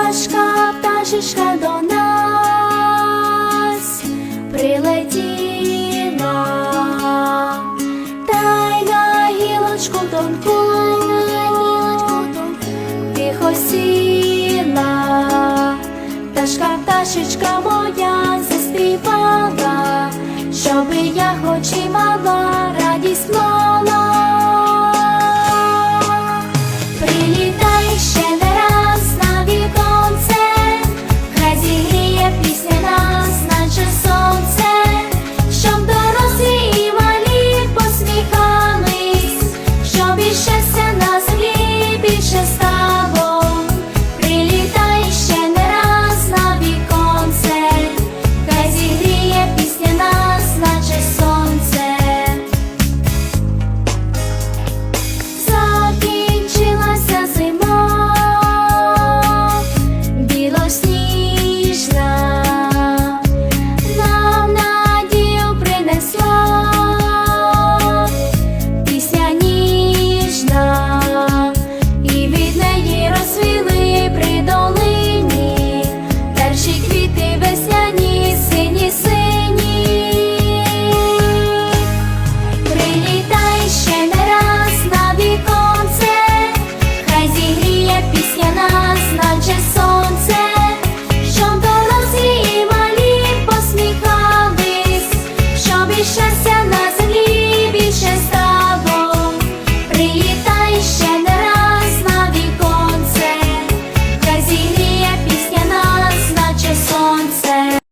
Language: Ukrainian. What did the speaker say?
пташка, пташечка до нас прилетіла, та й на гілочку тонку,